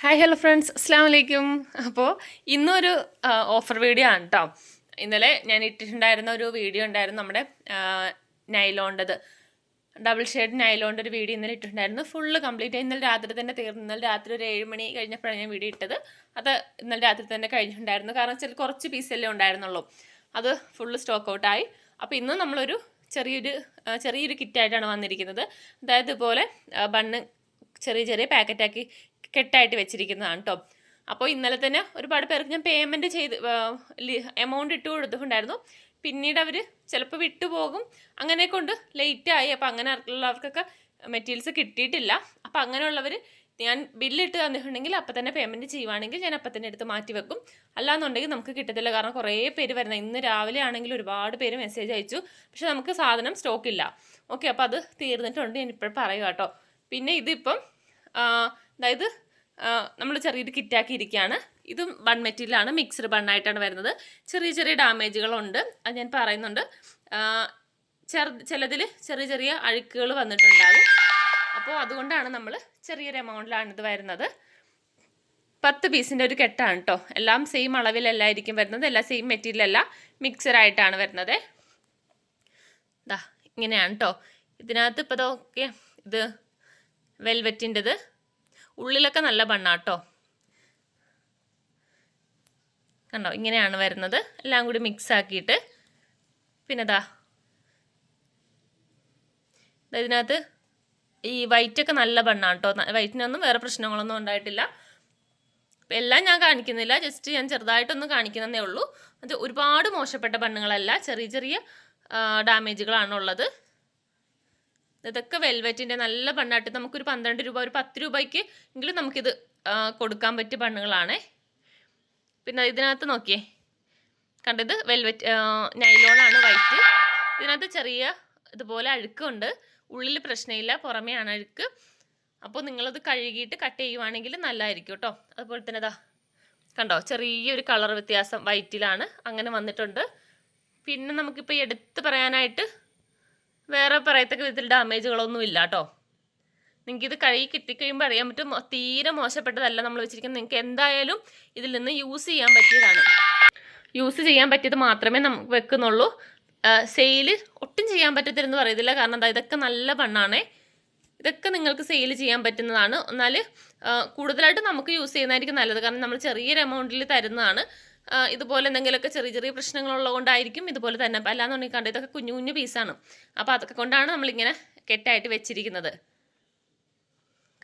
Hi hello friends അസ്സാം വലൈക്കും അപ്പോൾ ഇന്നൊരു ഓഫർ വീഡിയോ ആണ് കേട്ടോ ഇന്നലെ ഞാൻ ഇട്ടിട്ടുണ്ടായിരുന്ന ഒരു വീഡിയോ ഉണ്ടായിരുന്നു നമ്മുടെ നൈലോണ്ടത്. ഡബിൾ ഷെയ്ഡ് നൈലോണ്ട് ഒരു വീഡിയോ ഇന്നലെ ഇട്ടിട്ടുണ്ടായിരുന്നു. ഫുള്ള് കംപ്ലീറ്റ് ഇന്നലെ രാത്രി തന്നെ തീർന്നു. ഇന്നലെ രാത്രി ഒരു ഏഴ് മണി കഴിഞ്ഞപ്പോഴാണ് ഞാൻ വീഡിയോ ഇട്ടത്. അത് ഇന്നലെ രാത്രി തന്നെ കഴിഞ്ഞിട്ടുണ്ടായിരുന്നു. കാരണം ചില കുറച്ച് പീസല്ലേ ഉണ്ടായിരുന്നുള്ളൂ. അത് ഫുള്ള് സ്റ്റോക്ക് ഔട്ടായി അപ്പോൾ ഇന്ന് നമ്മളൊരു ചെറിയൊരു ചെറിയൊരു കിറ്റായിട്ടാണ് വന്നിരിക്കുന്നത്. അതായത് ഇതുപോലെ ബണ്ണ് ചെറിയ ചെറിയ പാക്കറ്റാക്കി കെട്ടായിട്ട് വെച്ചിരിക്കുന്നതാണ് കേട്ടോ അപ്പോൾ ഇന്നലെ തന്നെ ഒരുപാട് പേർക്ക് ഞാൻ പേയ്മെന്റ് ചെയ്ത് എമൗണ്ട് ഇട്ട് കൊടുത്തിട്ടുണ്ടായിരുന്നു. പിന്നീട് അവർ ചിലപ്പോൾ വിട്ടുപോകും. അങ്ങനെ കൊണ്ട് ലേറ്റായി അപ്പോൾ അങ്ങനെ ഉള്ളവർക്കൊക്കെ മെറ്റീരിയൽസ് കിട്ടിയിട്ടില്ല. അപ്പോൾ അങ്ങനെയുള്ളവർ ഞാൻ ബില്ലിട്ട് തന്നിട്ടുണ്ടെങ്കിൽ അപ്പോൾ തന്നെ പേയ്മെന്റ് ചെയ്യുവാണെങ്കിൽ ഞാൻ അപ്പം തന്നെ എടുത്ത് മാറ്റി വെക്കും. അല്ലാന്നുണ്ടെങ്കിൽ നമുക്ക് കിട്ടത്തില്ല. കാരണം കുറേ പേര് വരുന്നത്. ഇന്ന് രാവിലെ ആണെങ്കിൽ ഒരുപാട് പേര് മെസ്സേജ് അയച്ചു. പക്ഷെ നമുക്ക് സാധനം സ്റ്റോക്കില്ല ഓക്കെ അപ്പോൾ അത് തീർന്നിട്ടുണ്ട്. ഞാൻ ഇപ്പോഴും പറയുക കേട്ടോ പിന്നെ ഇതിപ്പം അതായത് നമ്മൾ ചെറിയൊരു കിറ്റാക്കിയിരിക്കുകയാണ് ഇതും ബൺ മെറ്റീരിയലാണ് മിക്സ്ഡ് ബണ്ണായിട്ടാണ് വരുന്നത്. ചെറിയ ചെറിയ ഡാമേജുകളുണ്ട്. അത് ഞാൻ പറയുന്നുണ്ട്. ചെറു ചിലതിൽ ചെറിയ ചെറിയ അഴുക്കുകൾ വന്നിട്ടുണ്ടാകും. അപ്പോൾ അതുകൊണ്ടാണ് നമ്മൾ ചെറിയൊരു എമൗണ്ടിലാണ് ഇത് വരുന്നത്. പത്ത് പീസിന്റെ ഒരു കെട്ടാണ് കേട്ടോ എല്ലാം സെയിം അളവിലല്ലായിരിക്കും വരുന്നത്. എല്ലാം സെയിം മിക്സഡ് ആയിട്ടാണ് വരുന്നത്. ഇതാ ഇങ്ങനെയാണ് കേട്ടോ ഇതിനകത്ത് ഇപ്പോൾ ഇതൊക്കെ ഇത് വെൽവെറ്റിന്റെത് ഉള്ളിലൊക്കെ നല്ല ബണ്ണാട്ടോ കണ്ടോ ഇങ്ങനെയാണ് വരുന്നത്. എല്ലാം കൂടി മിക്സ് ആക്കിയിട്ട്. പിന്നെ ദാ ദാ ഇതിനകത്ത് ഈ വൈറ്റൊക്കെ നല്ല ബണ്ണാണ് കേട്ടോ വൈറ്റിനൊന്നും വേറെ പ്രശ്നങ്ങളൊന്നും ഉണ്ടായിട്ടില്ല. എല്ലാം ഞാൻ കാണിക്കുന്നില്ല. ജസ്റ്റ് ഞാൻ ചെറുതായിട്ടൊന്ന് കാണിക്കുന്നതേ ഉള്ളൂ. അത് ഒരുപാട് മോശപ്പെട്ട ബണ്ണുകളല്ല ചെറിയ ചെറിയ ഡാമേജുകളാണ് ഉള്ളത്. ഇതൊക്കെ വെൽവെറ്റിന്റെ നല്ല ബണ്ണായിട്ട് നമുക്കൊരു പന്ത്രണ്ട് രൂപ ഒരു പത്ത് രൂപയ്ക്ക് എങ്കിലും നമുക്കിത് കൊടുക്കാൻ പറ്റിയ ബണ്ണുകളാണേ പിന്നെ ഇതിനകത്ത് നോക്കിയേ. കണ്ടത് വെൽവെറ്റ് നൈലോണാണ് വൈറ്റ് ഇതിനകത്ത് ചെറിയ ഇതുപോലെ അഴുക്കുണ്ട്. ഉള്ളിൽ പ്രശ്നമില്ല പുറമെയാണ് അഴുക്ക്. അപ്പോൾ നിങ്ങളത് കഴുകിയിട്ട് കട്ട് ചെയ്യുവാണെങ്കിൽ നല്ലതായിരിക്കും കേട്ടോ. അതുപോലെ തന്നെ ഇതാ കണ്ടോ ചെറിയൊരു കളർ വ്യത്യാസം വൈറ്റിലാണ് അങ്ങനെ വന്നിട്ടുണ്ട്. പിന്നെ നമുക്കിപ്പോൾ എടുത്ത് പറയാനായിട്ട് വേറെ പറയത്തക്ക വിധത്തിൽ ഡാമേജുകളൊന്നും ഇല്ല കേട്ടോ നിങ്ങൾക്ക് ഇത് കഴുകി കിട്ടിക്കഴിയുമ്പോൾ അറിയാൻ പറ്റും തീരെ മോശപ്പെട്ടതല്ല നമ്മൾ വെച്ചിരിക്കുന്നത്. നിങ്ങൾക്ക് എന്തായാലും ഇതിൽ നിന്ന് യൂസ് ചെയ്യാൻ പറ്റിയതാണ്. യൂസ് ചെയ്യാൻ പറ്റിയത് മാത്രമേ നമുക്ക് വെക്കുന്നുള്ളൂ. സെയിൽ ഒട്ടും ചെയ്യാൻ പറ്റത്തില്ലെന്ന് പറയത്തില്ല. കാരണം എന്താ ഇതൊക്കെ നല്ല പണ്ണാണേ ഇതൊക്കെ നിങ്ങൾക്ക് സെയിൽ ചെയ്യാൻ പറ്റുന്നതാണ്. എന്നാൽ കൂടുതലായിട്ട് നമുക്ക് യൂസ് ചെയ്യുന്നതായിരിക്കും നല്ലത്. കാരണം നമ്മൾ ചെറിയൊരു എമൗണ്ടിൽ തരുന്നതാണ്. ഇതുപോലെ എന്തെങ്കിലുമൊക്കെ ചെറിയ ചെറിയ പ്രശ്നങ്ങളുള്ളത് കൊണ്ടായിരിക്കും ഇതുപോലെ തന്നെ. അല്ലാന്നുണ്ടെങ്കിൽ കണ്ടോ ഇതൊക്കെ കുഞ്ഞു കുഞ്ഞു പീസാണ് അപ്പോൾ അതൊക്കെ കൊണ്ടാണ് നമ്മളിങ്ങനെ കെട്ടായിട്ട് വെച്ചിരിക്കുന്നത്.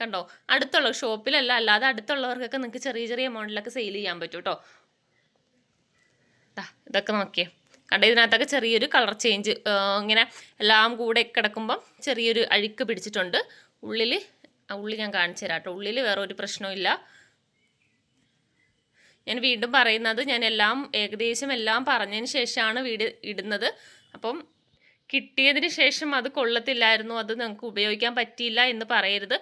കണ്ടോ? അടുത്തുള്ള ഷോപ്പിലല്ല അല്ലാതെ അടുത്തുള്ളവർക്കൊക്കെ നിങ്ങൾക്ക് ചെറിയ ചെറിയ എമൗണ്ടിലൊക്കെ സെയിൽ ചെയ്യാൻ പറ്റും കേട്ടോ ഇതൊക്കെ നോക്കിയേ. കണ്ട? ഇതിനകത്തൊക്കെ ചെറിയൊരു കളർ ചേഞ്ച് ഇങ്ങനെ എല്ലാം കൂടെ കിടക്കുമ്പം ചെറിയൊരു അഴുക്ക് പിടിച്ചിട്ടുണ്ട്. ഉള്ളിൽ ഉള്ളി ഞാൻ കാണിച്ചു തരാം കേട്ടോ ഉള്ളിൽ വേറെ ഒരു പ്രശ്നവും ഞാൻ വീണ്ടും പറയുന്നത് ഞാൻ എല്ലാം ഏകദേശം എല്ലാം പറഞ്ഞതിന് ശേഷമാണ് വീട് ഇടുന്നത്. അപ്പം കിട്ടിയതിന് ശേഷം അത് കൊള്ളത്തില്ലായിരുന്നു അത് നിങ്ങൾക്ക് ഉപയോഗിക്കാൻ പറ്റിയില്ല എന്ന് പറയരുത്.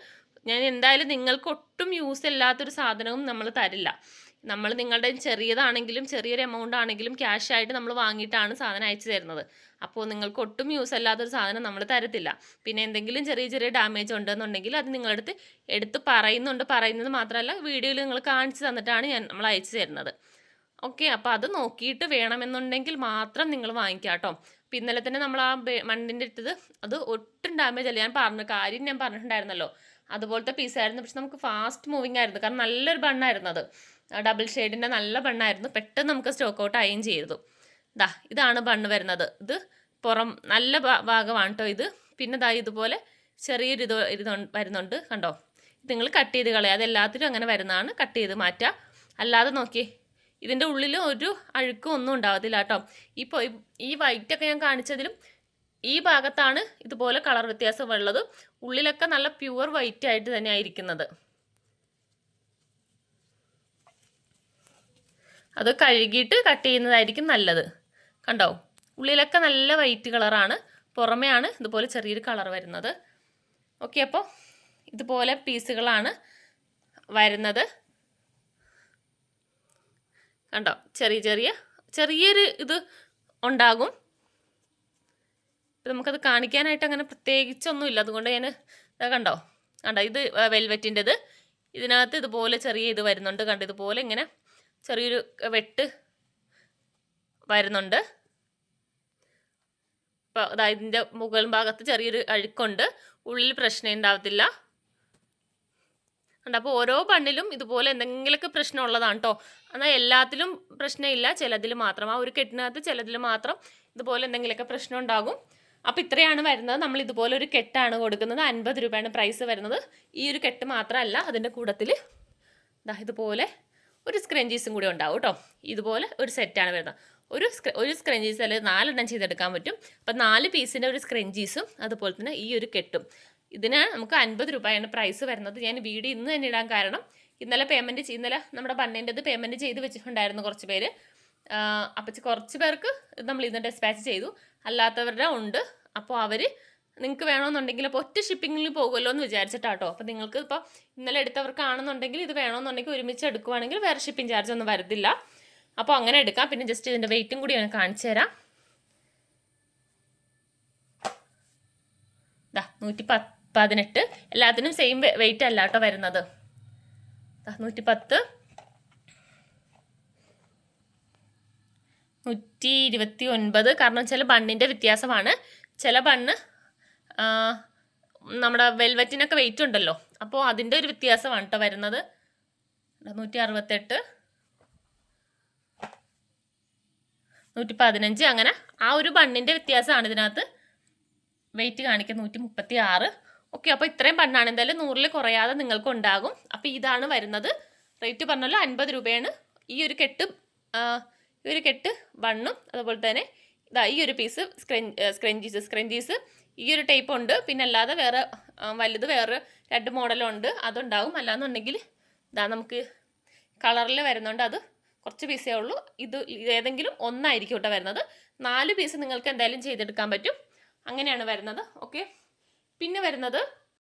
ഞാൻ എന്തായാലും നിങ്ങൾക്ക് ഒട്ടും യൂസ് ഇല്ലാത്തൊരു സാധനവും നമ്മൾ തരില്ല. നമ്മൾ നിങ്ങളുടെ ചെറിയതാണെങ്കിലും ചെറിയൊരു എമൗണ്ട് ആണെങ്കിലും ക്യാഷ് ആയിട്ട് നമ്മൾ വാങ്ങിയിട്ടാണ് സാധനം അയച്ചു തരുന്നത്. അപ്പോൾ നിങ്ങൾക്ക് ഒട്ടും യൂസ് അല്ലാത്തൊരു സാധനം നമ്മൾ തരത്തില്ല. പിന്നെ എന്തെങ്കിലും ചെറിയ ചെറിയ ഡാമേജ് ഉണ്ടെന്നുണ്ടെങ്കിൽ അത് നിങ്ങളടുത്ത് എടുത്ത് പറയുന്നുണ്ട്. പറയുന്നത് മാത്രമല്ല വീഡിയോയിൽ നിങ്ങൾ കാണിച്ചു തന്നിട്ടാണ് ഞാൻ നമ്മൾ അയച്ചു തരുന്നത്. ഓക്കെ അപ്പോൾ അത് നോക്കിയിട്ട് വേണമെന്നുണ്ടെങ്കിൽ മാത്രം നിങ്ങൾ വാങ്ങിക്കുക കേട്ടോ. ഇന്നലെ തന്നെ നമ്മൾ ആ മണ്ണിന്റെ ഇട്ടത് അത് ഒട്ടും ഡാമേജ് അല്ല. ഞാൻ പറഞ്ഞു കാര്യം ഞാൻ പറഞ്ഞിട്ടുണ്ടായിരുന്നല്ലോ. അതുപോലത്തെ പീസായിരുന്നു പക്ഷെ നമുക്ക് ഫാസ്റ്റ് മൂവിങ് ആയിരുന്നു. കാരണം നല്ലൊരു ബണ്ണായിരുന്നു അത്. ഡബിൾ ഷെയ്ഡിന്റെ നല്ല ബണ്ണായിരുന്നു. പെട്ടെന്ന് നമുക്ക് സ്റ്റോക്ക് ഔട്ട് ആയും ചെയ്തു. ദാ ഇതാണ് ബണ്ണ് വരുന്നത്. ഇത് പുറം നല്ല ഭാഗമാണ് കേട്ടോ ഇത്. പിന്നെ ദാ ഇതുപോലെ ചെറിയൊരു ഇത് ഇത് വരുന്നുണ്ട്. കണ്ടോ? ഇത് നിങ്ങൾ കട്ട് ചെയ്ത് കളയുക അതെല്ലാത്തിലും അങ്ങനെ വരുന്നതാണ്. കട്ട് ചെയ്ത് മാറ്റുക അല്ലാതെ നോക്കി ഇതിന്റെ ഉള്ളിൽ ഒരു അഴുക്കും ഒന്നും ഉണ്ടാവത്തില്ല കേട്ടോ ഇപ്പോൾ ഈ വൈറ്റൊക്കെ ഞാൻ കാണിച്ചതിലും ഈ ഭാഗത്താണ് ഇതുപോലെ കളർ വ്യത്യാസം ഉള്ളത്. ഉള്ളിലൊക്കെ നല്ല പ്യുവർ വൈറ്റ് ആയിട്ട് തന്നെ ആയിരിക്കുന്നത് അത് കഴുകിയിട്ട് കട്ട് ചെയ്യുന്നതായിരിക്കും നല്ലത്. കണ്ടോ? ഉള്ളിലൊക്കെ നല്ല വൈറ്റ് കളറാണ് പുറമെയാണ് ഇതുപോലെ ചെറിയൊരു കളർ വരുന്നത്. ഓക്കെ അപ്പോൾ ഇതുപോലെ പീസുകളാണ് വരുന്നത്. കണ്ടോ? ചെറിയ ചെറിയ ചെറിയൊരു ഇത് ഉണ്ടാകും. നമുക്കത് കാണിക്കാനായിട്ട് അങ്ങനെ പ്രത്യേകിച്ചൊന്നുമില്ല. അതുകൊണ്ട് ഞാൻ കണ്ടോ? കണ്ടോ? ഇത് വെൽവെറ്റിന്റെത് ഇതിനകത്ത് ഇതുപോലെ ചെറിയ ഇത് വരുന്നുണ്ട്. കണ്ടോ? ഇതുപോലെ ഇങ്ങനെ ചെറിയൊരു വെട്ട് വരുന്നുണ്ട്. അപ്പോൾ അതായത് ഇതിന്റെ മുകൾ ഭാഗത്ത് ചെറിയൊരു അഴുക്കുണ്ട്. ഉള്ളിൽ പ്രശ്നം ഉണ്ടാവത്തില്ല. ഉണ്ട് അപ്പോൾ ഓരോ ബണ്ണിലും ഇതുപോലെ എന്തെങ്കിലുമൊക്കെ പ്രശ്നം ഉള്ളതാണ് കേട്ടോ എന്നാൽ എല്ലാത്തിലും പ്രശ്നമില്ല ചിലതിൽ മാത്രം. ആ ഒരു കെട്ടിനകത്ത് ചിലതിൽ മാത്രം ഇതുപോലെ എന്തെങ്കിലുമൊക്കെ പ്രശ്നം ഉണ്ടാകും. അപ്പോൾ ഇത്രയാണ് വരുന്നത്. നമ്മൾ ഇതുപോലെ ഒരു കെട്ടാണ് കൊടുക്കുന്നത്. അൻപത് രൂപയാണ് പ്രൈസ് വരുന്നത്. ഈ ഒരു കെട്ട് മാത്രമല്ല അതിന്റെ കൂടത്തിൽ ദാ ഇതുപോലെ ഒരു സ്ക്രഞ്ചീസും കൂടി ഉണ്ടാവും കേട്ടോ. ഇതുപോലെ ഒരു സെറ്റാണ് വരുന്നത്. ഒരു ഒരു സ്ക്രഞ്ചീസ് അല്ലെങ്കിൽ നാലെണ്ണം ചെയ്തെടുക്കാൻ പറ്റും. അപ്പം നാല് പീസിന്റെ ഒരു സ്ക്രഞ്ചീസും അതുപോലെ തന്നെ ഈ ഒരു കെട്ടും. ഇതിന് നമുക്ക് അൻപത് രൂപയാണ് പ്രൈസ് വരുന്നത്. ഞാൻ വീഡിയോ ഇന്ന് തന്നെ ഇടാൻ കാരണം ഇന്നലെ പേയ്മെന്റ് ഇന്നലെ നമ്മുടെ ബണ്ണിന്റെത് പേയ്മെന്റ് ചെയ്ത് വെച്ചിട്ടുണ്ടായിരുന്നു കുറച്ച് പേര്. അപ്പം കുറച്ച് പേർക്ക് നമ്മൾ ഇന്ന് ഡിസ്പാച്ച് ചെയ്തു. അല്ലാത്തവരുടെ ഉണ്ട്. അപ്പോൾ അവർ നിങ്ങൾക്ക് വേണമെന്നുണ്ടെങ്കിൽ അപ്പോൾ ഒറ്റ ഷിപ്പിങ്ങിൽ പോകുമല്ലോ എന്ന് വിചാരിച്ചിട്ടാട്ടോ. അപ്പോൾ നിങ്ങൾക്ക് ഇപ്പോൾ ഇന്നലെ എടുത്തവർക്കാണെന്നുണ്ടെങ്കിൽ ഇത് വേണമെന്നുണ്ടെങ്കിൽ ഒരുമിച്ച് എടുക്കുവാണെങ്കിൽ വേറെ ഷിപ്പിംഗ് ചാർജ് ഒന്നും വരത്തില്ല. അപ്പോൾ അങ്ങനെ എടുക്കാം. പിന്നെ ജസ്റ്റ് ഇതിന്റെ വെയിറ്റും കൂടി ഞാൻ കാണിച്ചു തരാം. ദാ നൂറ്റി പത്ത് പതിനെട്ട്. എല്ലാത്തിനും സെയിം വെയിറ്റ് അല്ല കേട്ടോ വരുന്നത്. നൂറ്റി പത്ത്. നൂറ്റി ഇരുപത്തി ഒൻപത്. കാരണം ചില ബണ്ണിന്റെ വ്യത്യാസമാണ്. ചില ബണ്ണ് നമ്മുടെ വെൽവെറ്റിനൊക്കെ വെയിറ്റ് ഉണ്ടല്ലോ. അപ്പോൾ അതിന്റെ ഒരു വ്യത്യാസമാണ് കേട്ടോ വരുന്നത്. നൂറ്റി അറുപത്തെട്ട് നൂറ്റി പതിനഞ്ച് അങ്ങനെ ആ ഒരു ബണ്ണിന്റെ വ്യത്യാസമാണ് ഇതിനകത്ത്. വെയിറ്റ് കാണിക്കുന്നത് നൂറ്റി മുപ്പത്തി ആറ് ഓക്കെ അപ്പോൾ ഇത്രയും ബണ്ണാണ്. എന്തായാലും നൂറിൽ കുറയാതെ നിങ്ങൾക്ക് ഉണ്ടാകും. അപ്പോൾ ഇതാണ് വരുന്നത്. റേറ്റ് പറഞ്ഞല്ലോ അൻപത് രൂപയാണ്. ഈ ഒരു കെട്ട് ഈ ഒരു കെട്ട് ബണ്ണും അതുപോലെ തന്നെ ഇതാ ഈ ഒരു പീസ് സ്ക്രൻ സ്ക്രഞ്ചീസ് സ്ക്രഞ്ചീസ് ഈ ഒരു ടൈപ്പ് ഉണ്ട്. പിന്നെ അല്ലാതെ വേറെ വലുത് വേറെ രണ്ട് മോഡലുണ്ട്. അതുണ്ടാകും അല്ലാന്നുണ്ടെങ്കിൽ ഇതാ നമുക്ക് കളറിൽ വരുന്നുണ്ട് അത് കുറച്ച് പീസേ ഉള്ളൂ. ഇത് ഏതെങ്കിലും ഒന്നായിരിക്കും കേട്ടോ വരുന്നത്. നാല് പീസ് നിങ്ങൾക്ക് എന്തായാലും ചെയ്തെടുക്കാൻ പറ്റും. അങ്ങനെയാണ് വരുന്നത്. ഓക്കെ പിന്നെ വരുന്നത്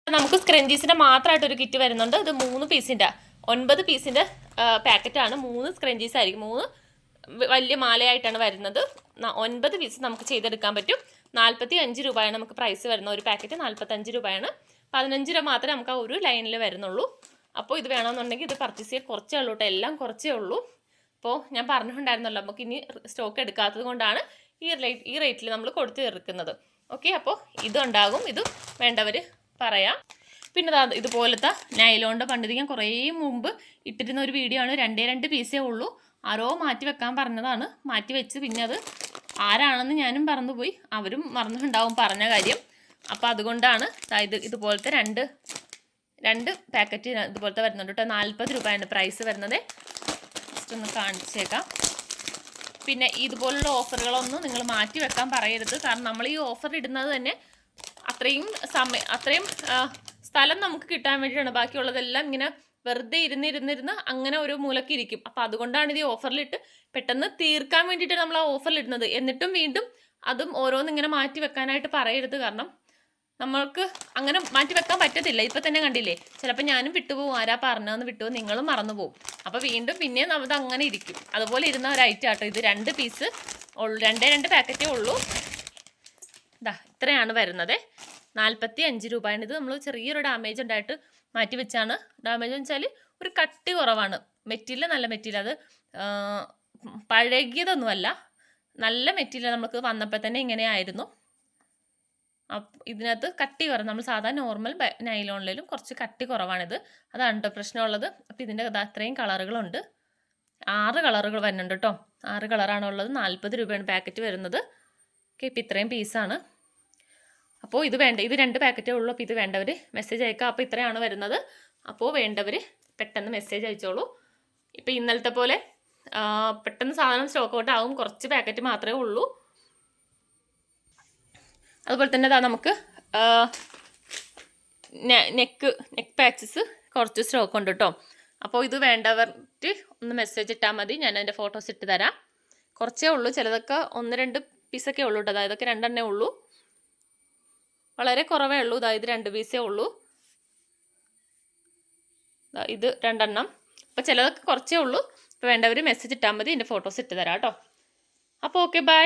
നമുക്ക് സ്ക്രഞ്ചീസിന്റെ മാത്രമായിട്ട് ഒരു കിറ്റ് വരുന്നുണ്ട്. ഇത് മൂന്ന് പീസിന്റെ ഒൻപത് പീസിന്റെ പാക്കറ്റാണ് മൂന്ന് സ്ക്രഞ്ചീസ് ആയിരിക്കും. മൂന്ന് വലിയ മാലയായിട്ടാണ് വരുന്നത്. ഒൻപത് പീസ് നമുക്ക് ചെയ്തെടുക്കാൻ പറ്റും. നാൽപ്പത്തി അഞ്ച് രൂപയാണ് നമുക്ക് പ്രൈസ് വരുന്ന ഒരു പാക്കറ്റ് നാൽപ്പത്തഞ്ച് രൂപയാണ്. പതിനഞ്ച് രൂപ മാത്രമേ നമുക്ക് ആ ഒരു ലൈനിൽ വരുന്നുള്ളൂ. അപ്പോൾ ഇത് വേണമെന്നുണ്ടെങ്കിൽ ഇത് പർച്ചേസ് ചെയ്യാൻ കുറച്ചേ ഉള്ളൂ കേട്ടോ. എല്ലാം കുറച്ചേ ഉള്ളൂ. അപ്പോൾ ഞാൻ പറഞ്ഞിട്ടുണ്ടായിരുന്നല്ലോ നമുക്ക് ഇനി സ്റ്റോക്ക് എടുക്കാത്തത് കൊണ്ടാണ് ഈ റേറ്റ് ഈ റേറ്റിൽ നമ്മൾ കൊടുത്തു തീർക്കുന്നത്. ഓക്കെ അപ്പോൾ ഇതുണ്ടാകും. ഇത് വേണ്ടവർ പറയാം. പിന്നെ ഇതുപോലത്തെ നൈലോണ്ട് പണ്ടിത് ഞാൻ കുറേ മുമ്പ് ഇട്ടിരുന്ന ഒരു വീഡിയോ ആണ്. രണ്ടേ രണ്ട് പീസേ ഉള്ളൂ. ആരോ മാറ്റി വെക്കാൻ പറഞ്ഞതാണ്. മാറ്റി വെച്ച് പിന്നെ അത് ആരാണെന്ന് ഞാനും മറന്നുപോയി. അവരും മറന്നിട്ടുണ്ടാവും പറഞ്ഞ കാര്യം. അപ്പോൾ അതുകൊണ്ടാണ് ഇത് ഇതുപോലത്തെ രണ്ട് രണ്ട് പാക്കറ്റ് ഇതുപോലത്തെ വരുന്നുണ്ട് കേട്ടോ. നാൽപ്പത് രൂപയാണ് പ്രൈസ് വരുന്നത്. ജസ്റ്റ് ഒന്ന് കാണിച്ചേക്കാം. പിന്നെ ഇതുപോലുള്ള ഓഫറുകളൊന്നും നിങ്ങൾ മാറ്റി വെക്കാൻ പറയരുത്. കാരണം നമ്മൾ ഈ ഓഫർ ഇടുന്നത് തന്നെ അത്രയും സമയം അത്രയും സ്ഥലം നമുക്ക് കിട്ടാൻ വേണ്ടിയിട്ടാണ്. ബാക്കിയുള്ളതെല്ലാം ഇങ്ങനെ വെറുതെ ഇരുന്നിരുന്നിരുന്ന് അങ്ങനെ ഒരു മൂലക്ക് ഇരിക്കും. അപ്പം അതുകൊണ്ടാണ് ഇത് ഓഫറിലിട്ട് പെട്ടെന്ന് തീർക്കാൻ വേണ്ടിയിട്ട് നമ്മൾ ആ ഓഫറിൽ ഇടുന്നത് എന്നിട്ടും വീണ്ടും അതും ഓരോന്ന് ഇങ്ങനെ മാറ്റി വെക്കാനായിട്ട് പറയരുത്. കാരണം നമ്മൾക്ക് അങ്ങനെ മാറ്റി വെക്കാൻ പറ്റത്തില്ല. ഇപ്പൊ തന്നെ കണ്ടില്ലേ? ചിലപ്പോൾ ഞാനും വിട്ടുപോകും ആരാ പറഞ്ഞതെന്ന് വിട്ടുപോകും നിങ്ങളും മറന്നു പോകും അപ്പോൾ വീണ്ടും പിന്നെയും അത് അങ്ങനെ ഇരിക്കും. അതുപോലെ ഇരുന്ന ഒരു ഐറ്റം ആട്ടോ ഇത്. രണ്ട് പീസ് രണ്ടേ രണ്ട് പാക്കറ്റേ ഉള്ളൂ. ഇതാ ഇത്രയാണ് വരുന്നത്. നാൽപ്പത്തി അഞ്ച് രൂപയാണ്. ഇത് നമ്മൾ ചെറിയൊരു ഡാമേജ് ഉണ്ടായിട്ട് മാറ്റി വെച്ചാണ് ഡാമേജ് എന്ന് വെച്ചാൽ ഒരു കട്ടി കുറവാണ്. മെറ്റീരിയൽ നല്ല മെറ്റീരിയൽ അത് പഴകിയതൊന്നുമല്ല. നല്ല മെറ്റീരിയൽ നമുക്ക് വന്നപ്പോൾ തന്നെ ഇങ്ങനെ ആയിരുന്നു ഇതിനകത്ത് കട്ടി കുറവ് നമ്മൾ സാധാരണ നോർമൽ നൈലോണിലും കുറച്ച് കട്ടി കുറവാണിത്. അതാണ് കേട്ടോ പ്രശ്നമുള്ളത്. അപ്പോൾ ഇതിന്റെ അത്രയും കളറുകളുണ്ട്. ആറ് കളറുകൾ വരുന്നുണ്ട് കേട്ടോ ആറ് കളറാണുള്ളത്. നാൽപ്പത് രൂപയാണ് പാക്കറ്റ് വരുന്നത്. ഓക്കെ ഇപ്പം ഇത്രയും പീസാണ് അപ്പോൾ ഇത് വേണ്ട ഇത് രണ്ട് പാക്കറ്റേ ഉള്ളൂ. അപ്പോൾ ഇത് വേണ്ടവർ മെസ്സേജ് അയക്കാം. അപ്പോൾ ഇത്രയാണ് വരുന്നത്. അപ്പോൾ വേണ്ടവർ പെട്ടെന്ന് മെസ്സേജ് അയച്ചോളൂ. ഇപ്പോൾ ഇന്നലത്തെ പോലെ പെട്ടെന്ന് സാധനം സ്റ്റോക്ക് ഔട്ട് ആവും. കുറച്ച് പാക്കറ്റ് മാത്രമേ ഉള്ളൂ. അതുപോലെ തന്നെ ദാ നമുക്ക് നെക്ക് നെക്ക് പാച്ചസ് കുറച്ച് സ്റ്റോക്ക് ഉണ്ട് കേട്ടോ അപ്പോൾ ഇത് വേണ്ടവർക്ക് ഒന്ന് മെസ്സേജ് ഇട്ടാൽ മതി. ഞാൻ അതിന്റെ ഫോട്ടോസ് ഇട്ട് തരാം. കുറച്ചേ ഉള്ളൂ. ചിലതൊക്കെ ഒന്ന് രണ്ട് പീസൊക്കെ ഉള്ളൂ കേട്ടോ അതായതൊക്കെ രണ്ടെണ്ണേ ഉള്ളൂ. വളരെ കുറവേ ഉള്ളൂ. ഇതാ ഇത് രണ്ട് പീസേ ഉള്ളൂ. ഇത് രണ്ടെണ്ണം. അപ്പോൾ ചിലതൊക്കെ കുറച്ചേ ഉള്ളൂ. ഇപ്പോൾ വേണ്ടവർ മെസ്സേജ് ഇട്ടാൽ മതി. എന്റെ ഫോട്ടോസ് ഇട്ട് തരാം കേട്ടോ. അപ്പോൾ ഓക്കെ ബൈ